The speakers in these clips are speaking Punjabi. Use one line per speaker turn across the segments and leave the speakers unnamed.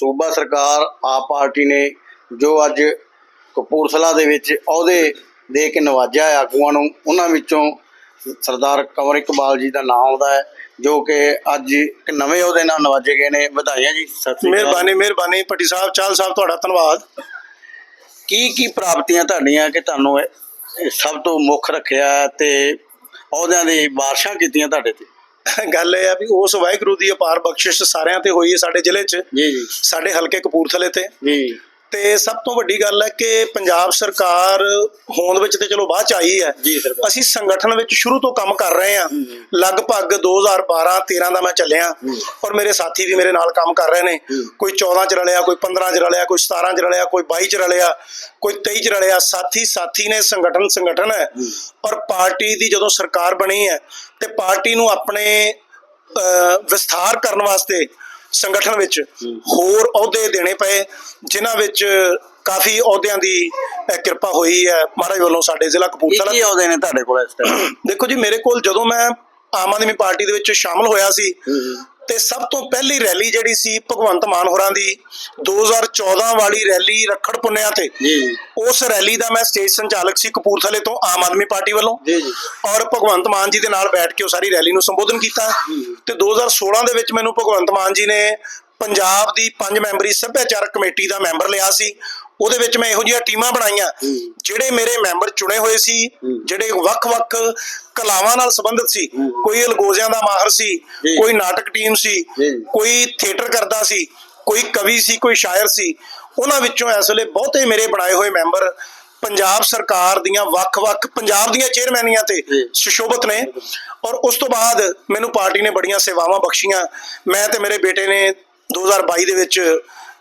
ਸੂਬਾ ਸਰਕਾਰ ਆਪ ਪਾਰਟੀ ਨੇ ਜੋ ਅੱਜ ਕਪੂਰਥਲਾ ਦੇ ਵਿੱਚ ਅਹੁਦੇ ਦੇ ਕੇ ਨਵਾਜਿਆ ਹੈ ਆਗੂਆਂ ਨੂੰ ਉਹਨਾਂ ਵਿੱਚੋਂ ਸਰਦਾਰ ਕੰਵਰ ਇਕਬਾਲ ਜੀ ਦਾ ਨਾਮ ਆਉਂਦਾ ਹੈ ਜੋ ਕਿ ਅੱਜ ਇੱਕ ਨਵੇਂ ਅਹੁਦੇ ਨਾਲ ਨਵਾਜੇ ਗਏ ਨੇ। ਵਧਾਈਆਂ ਜੀ ਸਤਿ ਸ੍ਰੀ ਅਕਾਲ।
ਮਿਹਰਬਾਨੀ ਮਿਹਰਬਾਨੀ। ਭੱਟੀ ਸਾਹਿਬ ਚਾਲ ਸਾਹਿਬ ਤੁਹਾਡਾ ਧੰਨਵਾਦ।
ਕੀ ਕੀ ਪ੍ਰਾਪਤੀਆਂ ਤੁਹਾਡੀਆਂ ਕਿ ਤੁਹਾਨੂੰ ਸਭ ਤੋਂ ਮੁੱਖ ਰੱਖਿਆ ਤੇ ਅਹੁਦਿਆਂ ਦੀ ਬਾਰਸ਼ਾਂ ਕੀਤੀਆਂ ਤੁਹਾਡੇ ਤੇ?
ਗੱਲ ਇਹ ਆ ਵੀ ਉਸ ਵਾਹਿਗੁਰੂ ਦੀ ਅਪਾਰ ਬਖਸ਼ਿਸ਼ ਸਾਰਿਆਂ ਤੇ ਹੋਈ ਹੈ ਸਾਡੇ ਜ਼ਿਲ੍ਹੇ 'ਚ।
ਜੀ। ਜੀ
ਸਾਡੇ ਹਲਕੇ ਕਪੂਰਥਲੇ ਤੇ।
ਜੀ।
ਤੇ ਸਭ ਤੋਂ ਵੱਡੀ ਗੱਲ ਹੈ ਕਿ ਪੰਜਾਬ ਸਰਕਾਰ ਹੋਂਦ ਵਿੱਚ ਤੇ ਚਲੋ ਬਾਅਦ ਚ ਆਈ ਹੈ। ਅਸੀਂ ਸੰਗਠਨ ਵਿੱਚ ਸ਼ੁਰੂ ਤੋਂ ਕੰਮ ਕਰ ਰਹੇ ਹਾਂ। ਲਗਭਗ 2012 13 ਦਾ ਮੈਂ ਚੱਲਿਆ। ਔਰ ਮੇਰੇ ਸਾਥੀ ਵੀ ਮੇਰੇ ਨਾਲ ਕੰਮ ਕਰ ਰਹੇ ਨੇ। ਕੋਈ 14 ਚ ਰਲਿਆ ਕੋਈ 15 ਚ ਰਲਿਆ ਕੋਈ 17 ਚ ਰਲਿਆ ਕੋਈ 22 ਚ ਰਲਿਆ ਕੋਈ 23 ਚ ਰਲਿਆ। ਸਾਥੀ ਸਾਥੀ ਨੇ ਸੰਗਠਨ ਸੰਗਠਨ ਹੈ। ਔਰ ਪਾਰਟੀ ਦੀ ਜਦੋਂ ਸਰਕਾਰ ਬਣੀ ਹੈ ਤੇ ਪਾਰਟੀ ਨੂੰ ਆਪਣੇ ਵਿਸਥਾਰ ਕਰਨ ਵਾਸਤੇ ਸੰਗਠਨ ਵਿੱਚ ਹੋਰ ਅਹੁਦੇ ਦੇਣੇ ਪਏ ਜਿਨ੍ਹਾਂ ਵਿੱਚ ਕਾਫੀ ਅਹੁਦਿਆਂ ਦੀ ਕਿਰਪਾ ਹੋਈ ਹੈ। ਮਹਾਰਾਜ ਵੱਲੋਂ ਸਾਡੇ ਜ਼ਿਲ੍ਹਾ ਕਪੂਰਥਲਾ
ਕੀ ਅਹੁਦੇ ਨੇ ਤੁਹਾਡੇ ਕੋਲ ਇਸ ਟਾਈਮ
ਦੇਖੋ ਜੀ ਮੇਰੇ ਕੋਲ ਜਦੋਂ ਮੈਂ ਆਮ ਆਦਮੀ ਪਾਰਟੀ ਦੇ ਵਿੱਚ ਸ਼ਾਮਲ ਹੋਇਆ ਸੀ। ਤੇ ਸਭ ਤੋਂ ਪਹਿਲੀ ਰੈਲੀ ਜਿਹੜੀ ਸੀ ਭਗਵੰਤ ਮਾਨ ਹੋਰਾਂ ਦੀ 2014 ਵਾਲੀ ਰੈਲੀ ਰੱਖੜ ਪੁੰਨਿਆ ਤੇ।
ਜੀ।
ਉਸ ਰੈਲੀ ਦਾ ਮੈਂ ਸਟੇਜ ਸੰਚਾਲਕ ਸੀ ਕਪੂਰਥਲੇ ਤੋਂ ਆਮ ਆਦਮੀ ਪਾਰਟੀ ਵੱਲੋਂ।
ਜੀ ਜੀ।
ਔਰ ਭਗਵੰਤ ਮਾਨ ਜੀ ਦੇ ਨਾਲ ਬੈਠ ਕੇ ਉਹ ਸਾਰੀ ਰੈਲੀ ਨੂੰ ਸੰਬੋਧਨ ਕੀਤਾ। ਤੇ 2016 ਦੇ ਵਿੱਚ ਮੈਨੂੰ ਭਗਵੰਤ ਮਾਨ ਜੀ ਨੇ ਪੰਜਾਬ ਦੀ ਪੰਜ ਮੈਂਬਰੀ ਸੱਭਿਆਚਾਰਕ ਕਮੇਟੀ ਦਾ ਮੈਂਬਰ ਲਿਆ ਸੀ। ਉਹਦੇ ਵਿੱਚ ਮੈਂ ਇਹੋ ਜਿਹੀਆਂ ਟੀਮਾਂ ਬਣਾਈਆਂ ਜਿਹੜੇ ਮੇਰੇ ਮੈਂਬਰ ਚੁਣੇ ਹੋਏ ਸੀ ਜਿਹੜੇ ਵੱਖ-ਵੱਖ ਕਲਾਵਾਂ ਨਾਲ ਸੰਬੰਧਿਤ ਸੀ। ਕੋਈ ਅਲਗੋਜ਼ਿਆਂ ਦਾ ਮਾਹਰ ਸੀ। ਕੋਈ ਨਾਟਕ ਟੀਮ ਸੀ। ਕੋਈ ਥੀਏਟਰ ਕਰਦਾ ਸੀ ਕੋਈ ਕਵੀ ਸੀ ਕੋਈ ਸ਼ਾਇਰ ਸੀ। ਉਹਨਾਂ ਵਿੱਚੋਂ ਇਸ ਵੇਲੇ ਬਹੁਤੇ ਮੇਰੇ ਬਣਾਏ ਹੋਏ ਮੈਂਬਰ ਪੰਜਾਬ ਸਰਕਾਰ ਦੀਆਂ ਵੱਖ-ਵੱਖ ਪੰਜਾਬ ਦੀਆਂ ਚੇਅਰਮੈਨੀਆਂ ਤੇ। ਸੁਸ਼ੋਭਿਤ ਨੇ। ਔਰ ਉਸ ਤੋਂ ਬਾਅਦ ਮੈਨੂੰ ਪਾਰਟੀ ਨੇ ਬੜੀਆਂ ਸੇਵਾਵਾਂ ਬਖਸ਼ੀਆਂ। ਮੈਂ ਤੇ ਮੇਰੇ ਬੇਟੇ ਨੇ 2022 ਦੇ ਵਿੱਚ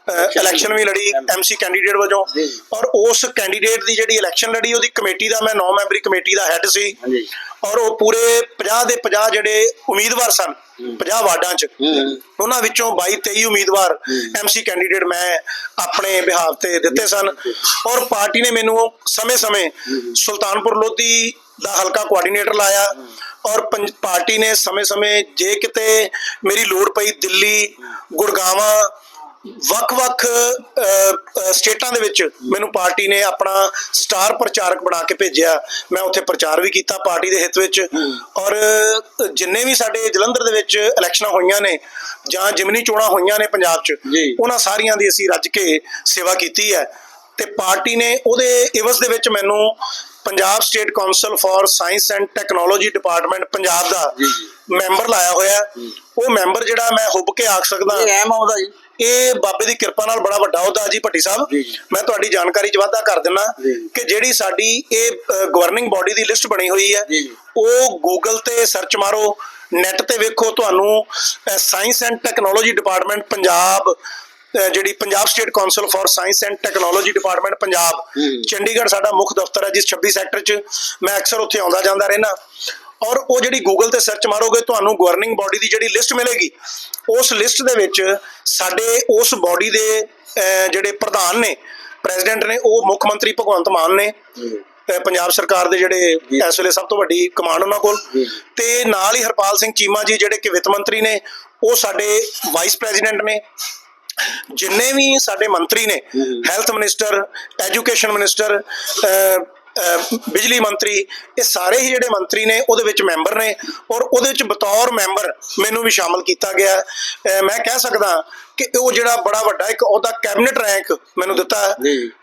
ਇਲੈਕਸ਼ਨ ਵੀ ਲੜੀ ਐਮਸੀ ਕੈਂਡੀਡੇਟ ਵਜੋਂ। ਔਰ ਉਸ ਕੈਂਡੀਡੇਟ ਦੀ ਜਿਹੜੀ ਇਲੈਕਸ਼ਨ ਲੜੀ ਉਹਦੀ ਕਮੇਟੀ ਦਾ ਮੈਂ 9 ਮੈਂਬਰੀ ਕਮੇਟੀ ਦਾ ਹੈੱਡ ਸੀ। ਔਰ ਉਹ ਪੂਰੇ 50 ਦੇ 50 ਜਿਹੜੇ ਉਮੀਦਵਾਰ ਸਨ 50 ਵਾਰਡਾਂ 'ਚ। ਉਹਨਾਂ ਵਿੱਚੋਂ 22 23 ਉਮੀਦਵਾਰ ਐਮਸੀ ਕੈਂਡੀਡੇਟ ਮੈਂ ਆਪਣੇ ਬਿਹਾਰ ਤੇ ਦਿੱਤੇ ਸਨ। ਔਰ ਪਾਰਟੀ ਨੇ ਮੈਨੂੰ ਸਮੇਂ-ਸਮੇਂ ਸੁਲਤਾਨਪੁਰ ਲੋਧੀ ਦਾ ਹਲਕਾ ਕੋਆਰਡੀਨੇਟਰ ਲਾਇਆ। ਔਰ ਪਾਰਟੀ ਨੇ ਸਮੇਂ-ਸਮੇਂ ਜੇ ਕਿਤੇ ਮੇਰੀ ਲੋੜ ਪਈ ਦਿੱਲੀ ਗੁੜਗਾਵਾਂ ਵੱਖ-ਵੱਖ ਸਟੇਟਾਂ ਦੇ ਵਿੱਚ ਮੈਨੂੰ ਪਾਰਟੀ ਨੇ ਆਪਣਾ ਸਟਾਰ ਪ੍ਰਚਾਰਕ ਬਣਾ ਕੇ ਭੇਜਿਆ ਮੈਂ ਉੱਥੇ ਪ੍ਰਚਾਰ ਵੀ ਕੀਤਾ ਪਾਰਟੀ ਦੇ ਹਿੱਤ ਵਿੱਚ ਔਰ ਜਿੰਨੇ ਵੀ ਸਾਡੇ ਜਲੰਧਰ ਦੇ ਵਿੱਚ ਇਲੈਕਸ਼ਨਾਂ ਹੋਈਆਂ ਨੇ ਜਾਂ ਜਿਮਨੀ ਚੋਣਾਂ ਹੋਈਆਂ ਨੇ ਪੰਜਾਬ 'ਚ। ਉਹਨਾਂ ਸਾਰੀਆਂ ਦੀ ਅਸੀਂ ਰੱਜ ਕੇ ਸੇਵਾ ਕੀਤੀ ਹੈ ਤੇ ਪਾਰਟੀ ਨੇ ਉਹਦੇ ਇਵਜ਼ ਦੇ ਵਿੱਚ ਮੈਨੂੰ Punjab state council for science and technology department Punjab the. Member ਲਾਇਆ ਹੋਇਆ। ਉਹ ਮੈਂਬਰ ਜਿਹੜਾ ਮੈਂ ਹੁੱਬ ਕੇ ਆਖ ਸਕਦਾ
ਇਹ ਅਹਿਮ ਆਉਂਦਾ ਜੀ
ਇਹ ਬਾਬੇ ਦੀ ਕਿਰਪਾ ਨਾਲ ਬੜਾ ਵੱਡਾ ਅਹੁਦਾ ਜੀ ਭੱਟੀ ਸਾਹਿਬ। ਮੈਂ ਤੁਹਾਡੀ ਜਾਣਕਾਰੀ 'ਚ ਵਾਧਾ ਕਰ ਦਿੰਨਾ। ਕਿ ਜਿਹੜੀ ਸਾਡੀ ਇਹ ਗਵਰਨਿੰਗ ਬਾਡੀ ਦੀ ਲਿਸਟ ਬਣੀ ਹੋਈ ਹੈ। ਉਹ ਗੂਗਲ ਤੇ ਸਰਚ ਮਾਰੋ ਨੈਟ ਤੇ ਵੇਖੋ ਤੁਹਾਨੂੰ science and technology department Punjab ਜਿਹੜੀ Punjab state council for science and technology department Punjab. Chandigarh ਸਾਡਾ ਮੁੱਖ ਦਫ਼ਤਰ ਹੈ ਜਿਸ 26 ਸੈਕਟਰ 'ਚ ਮੈਂ ਅਕਸਰ ਉੱਥੇ ਆਉਂਦਾ ਜਾਂਦਾ ਰਹਿਣਾ ਔਰ ਉਹ ਜਿਹੜੀ ਗੂਗਲ ਤੇ ਸਰਚ ਮਾਰੋਗੇ ਤੁਹਾਨੂੰ ਗਵਰਨਿੰਗ ਬਾਡੀ ਦੀ ਜਿਹੜੀ ਲਿਸਟ ਮਿਲੇਗੀ ਉਸ ਲਿਸਟ ਦੇ ਵਿੱਚ ਸਾਡੇ ਉਸ ਬਾਡੀ ਦੇ ਜਿਹੜੇ ਪ੍ਰਧਾਨ ਨੇ ਪ੍ਰੈਜ਼ੀਡੈਂਟ ਨੇ ਉਹ ਮੁੱਖ ਮੰਤਰੀ ਭਗਵੰਤ ਮਾਨ ਨੇ ਪੰਜਾਬ ਸਰਕਾਰ ਦੇ ਜਿਹੜੇ। ਇਸ ਵੇਲੇ ਸਭ ਤੋਂ ਵੱਡੀ ਕਮਾਂਡ ਉਹਨਾਂ ਕੋਲ। ਤੇ ਨਾਲ ਹੀ ਹਰਪਾਲ ਸਿੰਘ ਚੀਮਾ ਜੀ ਜਿਹੜੇ ਕਿ ਵਿੱਤ ਮੰਤਰੀ ਨੇ ਉਹ ਸਾਡੇ ਵਾਈਸ ਪ੍ਰੈਜ਼ੀਡੈਂਟ ਨੇ ਜਿੰਨੇ ਵੀ ਸਾਡੇ ਮੰਤਰੀ ਨੇ ਹੈਲਥ ਮਿਨਿਸਟਰ ਐਜੂਕੇਸ਼ਨ ਮਿਨਿਸਟਰ ਬਿਜਲੀ ਮੰਤਰੀ ਇਹ ਸਾਰੇ ਹੀ ਜਿਹੜੇ ਮੰਤਰੀ ਨੇ ਉਹਦੇ ਵਿੱਚ ਮੈਂਬਰ ਨੇ ਔਰ ਉਹਦੇ ਵਿੱਚ ਬਤੌਰ ਮੈਂਬਰ ਮੈਨੂੰ ਵੀ ਸ਼ਾਮਲ ਕੀਤਾ ਗਿਆ ਮੈਂ ਕਹਿ ਸਕਦਾ ਕਿ ਉਹ ਜਿਹੜਾ ਬੜਾ ਵੱਡਾ ਇੱਕ ਉਹਦਾ ਕੈਬਨਿਟ ਰੈਂਕ ਮੈਨੂੰ ਦਿੱਤਾ।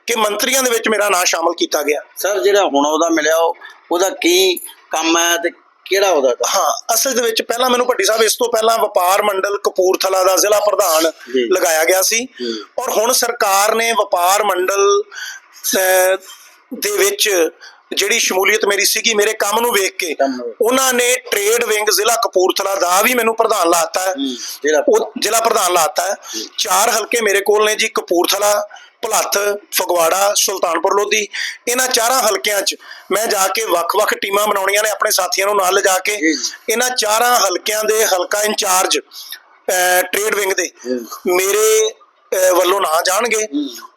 ਕਿ ਮੰਤਰੀਆਂ ਦੇ ਵਿੱਚ ਮੇਰਾ ਨਾਮ ਸ਼ਾਮਲ ਕੀਤਾ ਗਿਆ
ਸਰ ਜਿਹੜਾ ਹੁਣ ਉਹਦਾ ਮਿਲਿਆ ਉਹ- ਉਹਦਾ ਕੀ ਕੰਮ ਹੈ ਤੇ ਕਿਹੜਾ ਉਹਦਾ?
ਹਾਂ ਅਸਲ ਦੇ ਵਿੱਚ ਪਹਿਲਾਂ ਮੈਨੂੰ ਭੱਟੀ ਸਾਹਿਬ ਇਸ ਤੋਂ ਪਹਿਲਾਂ ਵਪਾਰ ਮੰਡਲ ਕਪੂਰਥਲਾ ਦਾ ਜ਼ਿਲ੍ਹਾ ਪ੍ਰਧਾਨ। ਲਗਾਇਆ ਗਿਆ ਸੀ। ਔਰ ਹੁਣ ਸਰਕਾਰ ਨੇ ਵਪਾਰ ਮੰਡਲ ਦੇ ਵਿੱਚ ਜਿਹੜੀ ਸ਼ਮੂਲੀਅਤ ਮੇਰੀ ਸੀਗੀ ਮੇਰੇ ਕੰਮ ਨੂੰ ਵੇਖ ਕੇ। ਉਹਨਾਂ ਨੇ ਟ੍ਰੇਡ ਵਿੰਗ ਜ਼ਿਲ੍ਹਾ ਕਪੂਰਥਲਾ ਦਾ ਵੀ ਮੈਨੂੰ ਪ੍ਰਧਾਨ ਲਾਤਾ ਹੈ। ਉਹ ਜ਼ਿਲ੍ਹਾ ਪ੍ਰਧਾਨ ਲਾਤਾ ਹੈ। ਚਾਰ ਹਲਕੇ ਮੇਰੇ ਕੋਲ ਨੇ ਜੀ ਕਪੂਰਥਲਾ ਭਲੱਥ ਫਗਵਾੜਾ ਸੁਲਤਾਨਪੁਰ ਲੋਧੀ। ਇਹਨਾਂ ਚਾਰਾਂ ਹਲਕਿਆਂ 'ਚ ਮੈਂ ਜਾ ਕੇ ਵੱਖ-ਵੱਖ ਟੀਮਾਂ ਬਣਾਉਣੀਆਂ ਨੇ ਆਪਣੇ ਸਾਥੀਆਂ ਨੂੰ ਨਾਲ ਲਿਜਾ ਕੇ। ਇਹਨਾਂ ਚਾਰਾਂ ਹਲਕਿਆਂ ਦੇ ਹਲਕਾ ਇੰਚਾਰਜ ਟ੍ਰੇਡ ਵਿੰਗ ਦੇ। ਮੇਰੇ ਵੱਲੋਂ ਨਾ ਜਾਣਗੇ।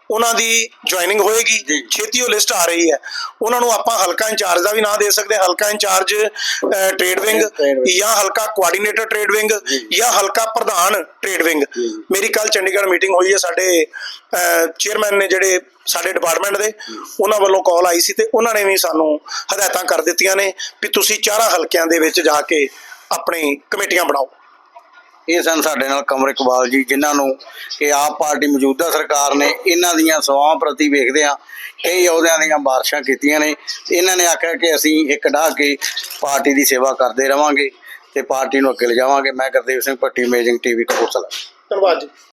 ਉਹਨਾਂ ਦੀ ਜੁਆਇਨਿੰਗ ਹੋਏਗੀ। ਛੇਤੀ ਉਹ ਲਿਸਟ ਆ ਰਹੀ ਹੈ ਉਹਨਾਂ ਨੂੰ ਆਪਾਂ ਹਲਕਾ ਇੰਚਾਰਜ ਦਾ ਵੀ ਨਾਂ ਦੇ ਸਕਦੇ ਹਲਕਾ ਇੰਚਾਰਜ ਟ੍ਰੇਡ ਵਿੰਗ। ਜਾਂ ਹਲਕਾ ਕੋਆਰਡੀਨੇਟਰ ਟ੍ਰੇਡ ਵਿੰਗ
ਜੀ।
ਹਲਕਾ ਪ੍ਰਧਾਨ ਟ੍ਰੇਡ ਵਿੰਗ। ਮੇਰੀ ਕੱਲ ਚੰਡੀਗੜ੍ਹ ਮੀਟਿੰਗ ਹੋਈ ਹੈ ਸਾਡੇ ਚੇਅਰਮੈਨ ਨੇ ਜਿਹੜੇ ਸਾਡੇ ਡਿਪਾਰਟਮੈਂਟ ਦੇ ਉਹਨਾਂ ਵੱਲੋਂ ਕਾਲ ਆਈ ਸੀ ਤੇ ਉਹਨਾਂ ਨੇ ਵੀ ਸਾਨੂੰ ਹਦਾਇਤਾਂ ਕਰ ਦਿੱਤੀਆਂ ਨੇ ਵੀ ਤੁਸੀਂ ਚਾਰਾਂ ਹਲਕਿਆਂ ਦੇ ਵਿੱਚ ਜਾ ਕੇ ਆਪਣੀ ਕਮੇਟੀਆਂ ਬਣਾਓ
ਇਹ ਸਨ ਸਾਡੇ ਨਾਲ ਕਮਰ ਇਕਬਾਲ ਜੀ, ਜਿਨ੍ਹਾਂ ਨੂੰ ਕਿ ਆਪ ਪਾਰਟੀ ਮੌਜੂਦਾ ਸਰਕਾਰ ਨੇ ਇਹਨਾਂ ਦੀਆਂ ਸਵਾਹਾਂ ਪ੍ਰਤੀ ਵੇਖਦੇ ਆ ਕਈ ਅਹੁਦਿਆਂ ਦੀਆਂ ਬਾਰਿਸ਼ਾਂ ਕੀਤੀਆਂ ਨੇ। ਇਹਨਾਂ ਨੇ ਆਖਿਆ ਕਿ ਅਸੀਂ ਇੱਕ ਡਾਹ ਕੇ ਪਾਰਟੀ ਦੀ ਸੇਵਾ ਕਰਦੇ ਰਵਾਂਗੇ ਤੇ ਪਾਰਟੀ ਨੂੰ ਅੱਗੇ ਲਿਜਾਵਾਂਗੇ। ਮੈਂ ਗੁਰਦੇਵ ਸਿੰਘ ਭੱਟੀ ਅਮੇਜ਼ਿੰਗ ਟੀਵੀ ਕਪੂਰਥਲਾ।
ਧੰਨਵਾਦ ਜੀ।